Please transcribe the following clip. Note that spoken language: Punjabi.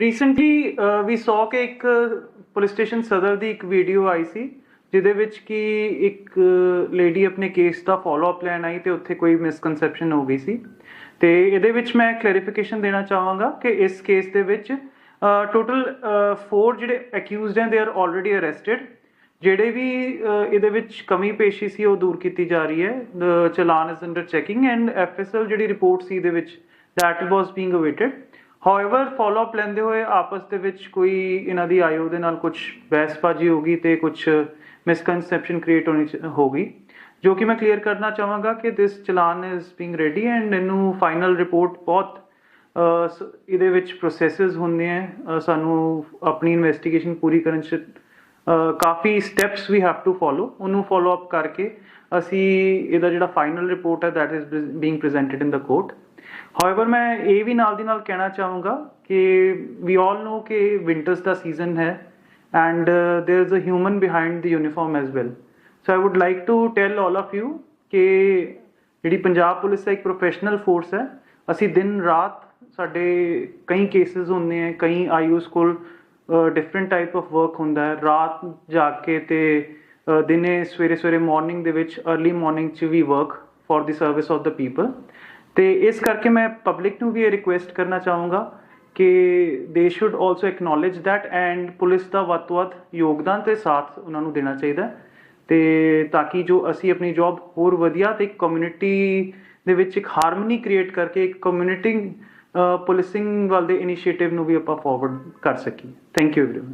ਰੀਸੈਂਟਲੀ ਵੀ ਸੌ ਕੇ ਇੱਕ ਪੁਲਿਸ ਸਟੇਸ਼ਨ ਸਦਰ ਦੀ ਇੱਕ ਵੀਡੀਓ ਆਈ ਸੀ, ਜਿਹਦੇ ਵਿੱਚ ਕਿ ਇੱਕ ਲੇਡੀ ਆਪਣੇ ਕੇਸ ਦਾ ਫਾਲੋ ਅਪ ਲੈਣ ਆਈ ਤੇ ਉੱਥੇ ਕੋਈ ਮਿਸਕਨਸੈਪਸ਼ਨ ਹੋ ਗਈ ਸੀ। ਤੇ ਇਹਦੇ ਵਿੱਚ ਮੈਂ ਕਲੈਰੀਫਿਕੇਸ਼ਨ ਦੇਣਾ ਚਾਹਾਂਗਾ ਕਿ ਇਸ ਕੇਸ ਦੇ ਵਿੱਚ ਟੋਟਲ 4 ਜਿਹੜੇ ਅਕਿਊਜ਼ਡ ਹਨ ਦੇ ਆਰ ਆਲਰੇਡੀ ਅਰੈਸਟਡ ਜਿਹੜੇ ਵੀ ਇਹਦੇ ਵਿੱਚ ਕਮੀ ਪੇਸ਼ੀ ਸੀ, ਉਹ ਦੂਰ ਕੀਤੀ ਜਾ ਰਹੀ ਹੈ। Challan is under checking and FSL ਜਿਹੜੀ ਰਿਪੋਰਟ ਸੀ, ਇਹਦੇ ਵਿੱਚ, that was being awaited however follow up ਲੈਂਦੇ ਹੋਏ ਆਪਸ ਦੇ ਵਿੱਚ ਕੋਈ ਇਹਨਾਂ ਦੀ ਆਈਓ ਦੇ ਨਾਲ ਕੁਝ ਬਹਿਸਬਾਜ਼ੀ ਹੋ ਗਈ ਤੇ ਕੁਝ ਮਿਸਕਨਸੈਪਸ਼ਨ ਕ੍ਰੀਏਟ ਹੋਣੀ ਚ- ਹੋ ਗਈ। ਜੋ ਕਿ ਮੈਂ ਕਲੀਅਰ ਕਰਨਾ ਚਾਹਾਂਗਾ ਕਿ this challan is being ready and ਇਹਨੂੰ ਫਾਈਨਲ ਰਿਪੋਰਟ ਬਹੁਤ ਸ- ਇਹਦੇ ਵਿੱਚ ਪ੍ਰੋਸੈਸਸ ਹੁੰਦੇ ਆ ਸਾਨੂੰ ਆਪਣੀ ਇਨਵੈਸਟੀਗੇਸ਼ਨ ਪੂਰੀ ਕਰਨ ਚ ਕਾਫੀ steps we have to follow ਉਹਨੂੰ ਫੋਲੋ ਅਪ ਕਰਕੇ ਅਸੀਂ ਇਹਦਾ ਜਿਹੜਾ ਫਾਈਨਲ ਰਿਪੋਰਟ ਹੈ, that is being presented in the court however ਮੈਂ ਇਹ ਵੀ ਨਾਲ ਦੀ ਨਾਲ ਕਹਿਣਾ ਚਾਹੂੰਗਾ ਕਿ ਵੀ ਆਲ ਨੋ ਕਿ ਵਿంటਰਸ ਦਾ ਸੀਜ਼ਨ ਹੈ and there is a human behind the uniform as well so I would like to tell all of you ਕਿ ਜਿਹੜੀ ਪੰਜਾਬ ਪੁਲਿਸ ਹੈ ਇੱਕ ਪ੍ਰੋਫੈਸ਼ਨਲ ਫੋਰਸ ਹੈ, ਅਸੀਂ ਦਿਨ ਰਾਤ ਸਾਡੇ ਕਈ ਕੇसेस ਹੁੰਦੇ ਆ ਕਈ ਆਈਯੂਸ ਕੋਲ ਡਿਫਰੈਂਟ ਟਾਈਪ ਆਫ ਵਰਕ ਹੁੰਦਾ ਹੈ। ਰਾਤ ਜਾ ਕੇ ਤੇ ਦਿਨੇ ਸਵੇਰੇ ਸਵੇਰੇ ਮਾਰਨਿੰਗ ਦੇ ਵਿੱਚ अर्ਲੀ ਮਾਰਨਿੰਗ 'ਚ we work for the service of the people ਤੇ ਇਸ ਕਰਕੇ ਮੈਂ ਪਬਲਿਕ ਨੂੰ ਵੀ ਇਹ ਰਿਕੁਐਸਟ ਕਰਨਾ ਚਾਹੂੰਗਾ ਕਿ they should also acknowledge that and police ਦਾ ਵੱਧ ਤੋਂ ਵੱਧ ਯੋਗਦਾਨ ਤੇ ਸਾਥ ਉਹਨਾਂ ਨੂੰ ਦੇਣਾ ਚਾਹੀਦਾ ਹੈ। ਤੇ ਤਾਂ ਕਿ ਜੋ ਅਸੀਂ ਆਪਣੀ ਜੌਬ ਹੋਰ ਵਧੀਆ ਤੇ ਇੱਕ ਕਮਿਊਨਿਟੀ ਦੇ ਵਿੱਚ ਇੱਕ ਹਾਰਮਨੀ ਕ੍ਰੀਏਟ ਕਰਕੇ ਇੱਕ ਕਮਿਊਨਿਟੀ ਪੁਲਿਸਿੰਗ ਵੱਲ ਦੇ ਇਨੀਸ਼ੀਏਟਿਵ ਨੂੰ ਵੀ ਆਪਾਂ ਫਾਰਵਰਡ ਕਰ ਸਕੀਏ। Thank you everyone